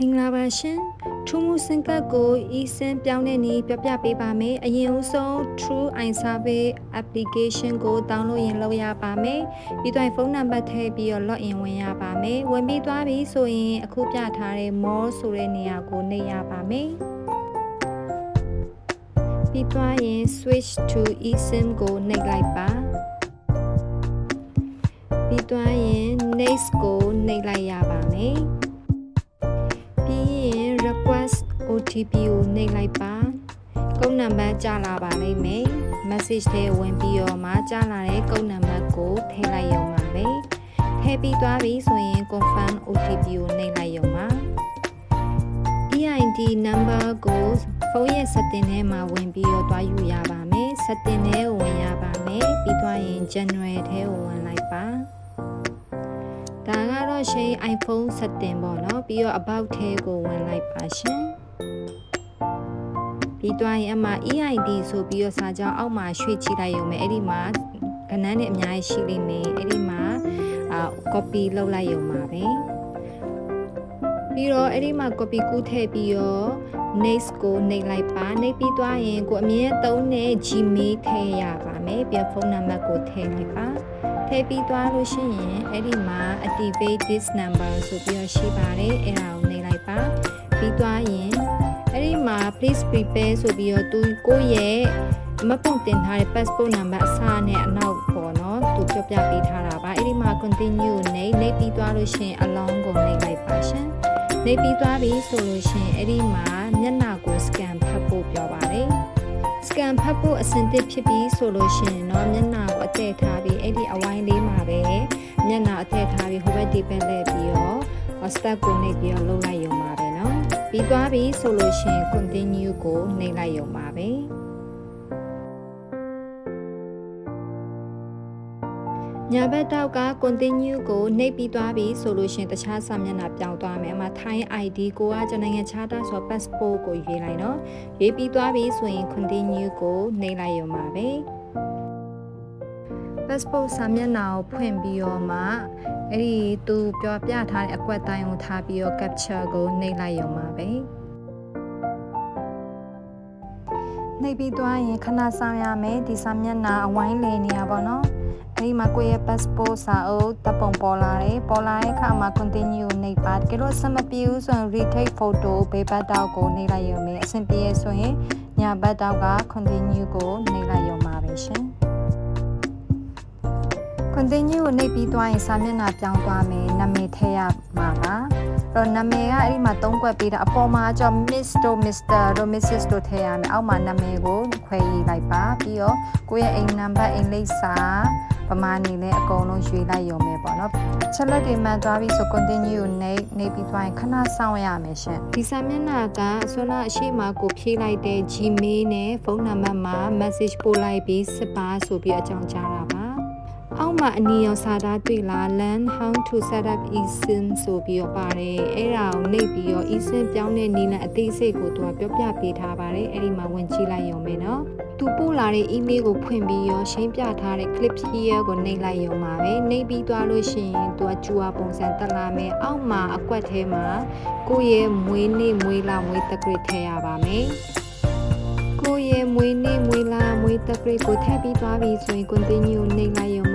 မင်္ဂလာပါရှင်ထူးမှုစင်ကတ်ကို eSIM ပြောင်းတဲ့နည်းပြပြပေးပါမယ်အရင်ဦးဆုံး True iSurvey application ကို download ရင်လုပ်ရပါမယ်ပြီးတော့ဖုန်းနံပါတ်ထည့်ပြီးတော့ log in ဝင်ရပါမယ်ဝင်ပြီးသွားပြီဆိုရင်အခုပြထားတဲ့ more ဆိုတဲ့နေရာကိုနှိပ်ရပါမယ်ပြီးသွားရင် switch to eSIM ကိုနှိပ်လိုက်ပါပြီးသွားရင် next ကိုနှိပ်လိုက်ရပါမယ် OTP ကိုနှိပ်လိုက်ပါကုန်းနံပါတ်ကြာလာပါလိမ့်မယ် message ထဲဝင်ပြီးတော့မှကြာလာတဲ့ကုန်းနံပါတ်ကိုထည့်လိုက်ရုံပါပဲထည့်ပြီးသွားပြီဆိုရင် confirm OTP ကိုနှိပ်လိုက်ရုံပါ EID number ကိုဖုန်းရဲ့ setting ထဲမှာဝင်ပြီးတော့တွားယူရပါမယ် setting ထဲကိုဝင်ရပါမယ်ပြီးသွားရင် general ထဲကိုဝင်လိုက်ပါဒါကတော့ရှင် iPhone setting ပေါ့နော်ပြီးတော့ about ထဲကိုဝင်လိုက်ပါရှင် ပြီးသွားရင်အမှ EID ဆိုပြီးတော့စာကြောင်းအောက်မှာရွှေ့ကြည့်လိုက်ရုံပဲအဲ့ဒီမှာကဏ္ဍနဲ့အများကြီးရှိလိမ့်မယ်အဲ့ဒီမှာအာ copy လုပ်လိုက်ရုံပါပဲပြီးတော့အဲ့ဒီမှာ copy ကူးထည့်ပြီးတော့ next ကိုနှိပ်လိုက်ပါနှိပ်ပြီးသွားရင်ကိုအမြဲသုံးတဲ့ Gmail ထည့်ရပါမယ်ပြီးဖုန်းနံပါတ်ကိုထည့်လိုက်ပါထည့်ပြီးသွားလို့ရှိရင်အဲ့ဒီမှာ activate this number ဆိုပြီးတော့ရှိပါတယ်အဲ့ဒါကိုနှိပ်လိုက်ပါ ပြီးသွားရင်အဲ့ဒီမှာ please prepare ဆိုပြီးတော့သူကိုယ့်ရဲ့မပုံတင်ထားတဲ့ passport number အစားနဲ့အနောက်ပေါ့နော်သူပြပြပေးထားတာပါအဲ့ဒီမှာ continue နှိပ်နှိပ်ပြီးသွားလို့ရှိရင် along ကိုနှိပ်လိုက်ပါရှင် နေပြီးသွားပြီဆိုလို့ရှိရင်အဲ့ဒီမှာမျက်နှာကို scan ဖတ်ဖို့ပြောပါတယ် scan ဖတ်ဖို့အဆင်သင့်ဖြစ်ပြီဆိုလို့ရှိရင်တော့မျက်နှာကိုအထည့်ထားပြီးအဲ့ဒီအဝိုင်းလေးမှာပဲမျက်နှာအထည့်ထားပြီးဟိုဘက်ဒီဘက်လဲပြီးတော့ step ကိုနှိပ်ပြီးတော့လုပ်လိုက်ရုံပါပဲเนาะ ပြီးသွားပြီဆိုလို့ရှိရင် continue ကိုနှိပ်လိုက်ရုံပါပဲညာဘက်တောက်က continue ကိုနှိပ်ပြီးသွားပြီဆိုလို့ရှရင်တခြားစာမျက်နှာပြောင်းသွားမယ်အမှ Thai ID ကိုကကျွန်နိုင်ငံခြားသားဆို passport ကိုရွေးလိုက်နော်ရွေးပြီးသွားပြီဆိုရင် continue ကိုနှိပ်လိုက်ရုံပါပဲ passport စာမျက်နှာကိုဖွင့်ပြီးတော့မှအဲ့ဒီသူပြောပြထားတဲ့အကွက်တိုင်းကိုထားပြီးတော့ capture ကိုနှိပ်လိုက်ရုံပါပဲနှိပ်ပြီးသွားရင်ခဏဆောင်ရမယ်ဒီစာမျက်နှာအဝိုင်းလေနေရပါတော့အဲ့ဒီမှာကိုယ့်ရဲ့ passport စာအုပ်တပ်ပုံပေါ်လာတယ်ပေါ်လာတဲ့အခါမှာ continue နှိပ်ပါတကယ်လို့ဆက်မပြေဘူးဆိုရင် retake photo ဘေးဘက်တောက်ကိုနှိပ်လိုက်ရုံပဲအဆင်ပြေရဆိုရင်ညာဘက်တောက်က continue ကိုနှိပ်လိုက်ရုံပါပဲရှင် continue ကိုနှိပ်ပြီးသွားရင်စာမျက်နှာပြောင်းသွားမယ်နာမည်ထည့်ရမှာပါတော့နာမည်ကအဲ့ဒီမှာသုံးကွက်ပေးတာအပေါ်မှာကျတော့ Miss တို့ Mr တို့ Mrs တို့ထည့်ရမယ်အောက်မှာနာမည်ကိုခွဲရေးလိုက်ပါပြီးတော့ကိုယ့်ရဲ့အိမ်နံပါတ်အိမ်လိပ်စာပမာဏနေလဲအကုန်လုံးရွေးလိုက်ရုံပဲပေါ့နော်ချက်လက်တွေမှန်သွားပြီဆို continue ကိုနှိပ်နှိပ်ပြီးသွားရင်ခဏစောင့်ရမယ်ရှင်ဒီစာမျက်နှာကဆွမ်းနာအရှိမကိုဖြည့်လိုက်တဲ့ Gmail နဲ့ဖုန်းနံပါတ်မှာ message ပို့လိုက်ပြီးစစ်ပါဆိုပြီးအကြောင်းကြားတာပါ အောက်မှာအနီရောင်စာသားတွေ့လား learn how to set up eSIM ဆိုပြီးတော့ပါတယ်အဲ့ဒါကိုနှိပ်ပြီးတော့ eSIM ပြောင်းတဲ့နည်းလမ်းအသေးစိတ်ကိုသူကပြောပြပေးထားပါတယ်အဲ့ဒီမှာဝင်ကြည့်လိုက်ရုံပဲเนาะသူပို့လာတဲ့ email ကိုဖွင့်ပြီးရောရှင်းပြထားတဲ့ clip here ကိုနှိပ်လိုက်ရုံပါပဲနှိပ်ပြီးသွားလို့ရှိရင်သူကကျူအားပုံစံတက်လာမယ်အောက်မှာအကွက်ထဲမှာကိုယ့်ရဲ့မွေးနေ့မွေးလာမွေးတက်ကရထည့်ရပါမယ်ကိုယ့်ရဲ့မွေးနေ့မွေးလာမွေးတက်ကရကိုထည့်ပြီးသွားပြီဆိုရင် continue နှိပ်လိုက်ရုံပါပဲအဲ့ဒီမှာကျူအားဒီ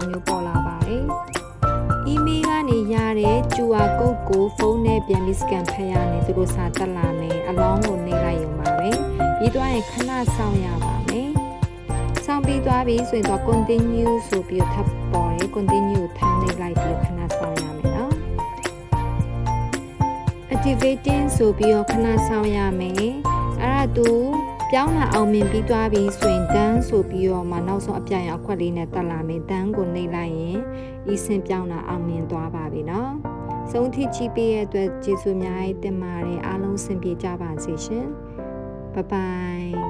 လိုမျိုးပေါ်လာပါတယ် email ကနေရတဲ့ QR code ကိုဖုန်းနဲ့ပြန်ပြီး scan ဖတ်ရရင်သူတို့စာတက်လာမယ်အလောင်းကိုနှိပ်လိုက်ရုံပါပဲပြီးသွားရင်ခဏစောင့်ရပါမယ်စောင့်ပြီးသွားပြီဆိုရင်တော့ continue ဆိုပြီးထပ်ပေါ်တယ် continue ထပ်နှိပ်လိုက်ပြီးခဏစောင့်ရမယ်နော် activating ဆိုပြီးတော့ခဏစောင့်ရမယ်အဲ့ဒါသူ ပြောင်းလာအောင်မြင်ပြီးသွားပြီဆိုရင်ဒန်းဆိုပြီးတော့မှနောက်ဆုံးအပြိုင်အခွက်လေးနဲ့တက်လာမယ်ဒန်းကိုနှိပ်လိုက်ရင်ဤစင်ပြောင်းလာအောင်မြင်သွားပါပြီနော်ဆုံးထိကြည့်ပေးရတဲ့အတွက်ကျေးဇူးအများကြီးတင်ပါတယ်အားလုံးဆင်ပြေကြပါစေရှင်ဘိုင်ဘိုင်